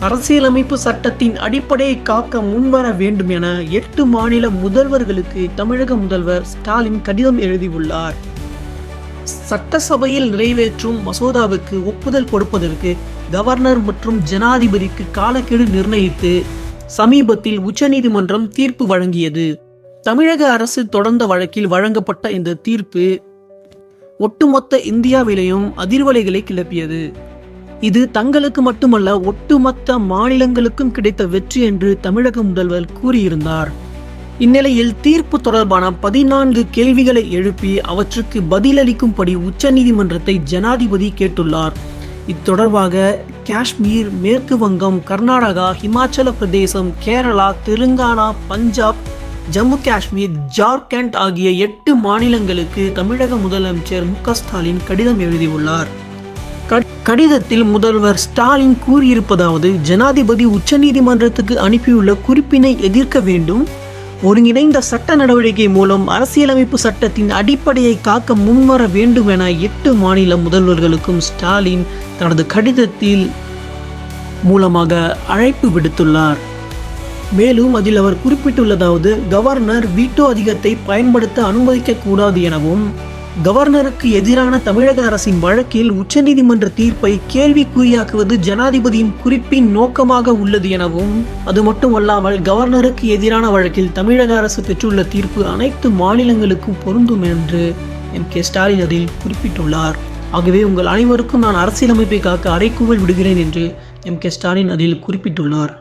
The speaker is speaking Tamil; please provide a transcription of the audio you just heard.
அரசியலமைப்பு சட்டத்தின் அடிப்படையை காக்க முன்வர வேண்டும் என எட்டு மாநில முதல்வர்களுக்கு தமிழக முதல்வர் ஸ்டாலின் கடிதம் எழுதியுள்ளார். சட்டசபையில் நிறைவேற்றும் மசோதாவுக்கு ஒப்புதல் கொடுப்பதற்கு கவர்னர் மற்றும் ஜனாதிபதிக்கு காலக்கெடு நிர்ணயித்து சமீபத்தில் உச்சநீதிமன்றம் தீர்ப்பு வழங்கியது. தமிழக அரசு தொடர்ந்த வழக்கில் வழங்கப்பட்ட இந்த தீர்ப்பு ஒட்டுமொத்த இந்தியாவிலேயும் அதிர்வலைகளை கிளப்பியது. இது தங்களுக்கு மட்டுமல்ல ஒட்டுமொத்த மாநிலங்களுக்கும் கிடைத்த வெற்றி என்று தமிழக முதல்வர் கூறியிருந்தார். இந்நிலையில் தீர்ப்பு தொடர்பான பதினான்கு கேள்விகளை எழுப்பி அவற்றுக்கு பதிலளிக்கும்படி உச்சநீதிமன்றத்தை ஜனாதிபதி கேட்டுள்ளார். இத்தொடர்பாக காஷ்மீர் மேற்கு வங்கம் கர்நாடகா ஹிமாச்சல பிரதேசம் கேரளா தெலுங்கானா பஞ்சாப் ஜம்மு காஷ்மீர் ஜார்க்கண்ட் ஆகிய எட்டு மாநிலங்களுக்கு தமிழக முதலமைச்சர் மு ஸ்டாலின் கடிதம் எழுதியுள்ளார். கடிதத்தில் முதல்வர் ஸ்டாலின் கூறியிருப்பதாவது ஜனாதிபதி உச்சநீதிமன்றத்துக்கு அனுப்பியுள்ள குறிப்பினை எதிர்க்க வேண்டும். ஒருங்கிணைந்த சட்ட நடவடிக்கை மூலம் அரசியலமைப்பு சட்டத்தின் அடிப்படையை காக்க முன்வர வேண்டும் என எட்டு மாநில முதல்வர்களுக்கும் ஸ்டாலின் தனது கடிதத்தில் மூலமாக அழைப்பு விடுத்துள்ளார். மேலும் அதில் அவர் குறிப்பிட்டுள்ளதாவது கவர்னர் வீட்டோ அதிகத்தை பயன்படுத்த அனுமதிக்கக்கூடாது எனவும் கவர்னருக்கு எதிரான தமிழக அரசின் வழக்கில் உச்சநீதிமன்ற தீர்ப்பை கேள்விக்குறியாக்குவது ஜனாதிபதியின் குறிப்பின் நோக்கமாக உள்ளது எனவும் அது மட்டுமல்லாமல் கவர்னருக்கு எதிரான வழக்கில் தமிழக அரசு பெற்றுள்ள தீர்ப்பு அனைத்து மாநிலங்களுக்கும் பொருந்தும் என்று எம். கே. ஸ்டாலின் அதில் குறிப்பிட்டுள்ளார். ஆகவே உங்கள் அனைவருக்கும் நான் அரசியலமைப்பை காக்க அறைக்கூவல் விடுகிறேன் என்று எம். கே. ஸ்டாலின் அதில் குறிப்பிட்டுள்ளார்.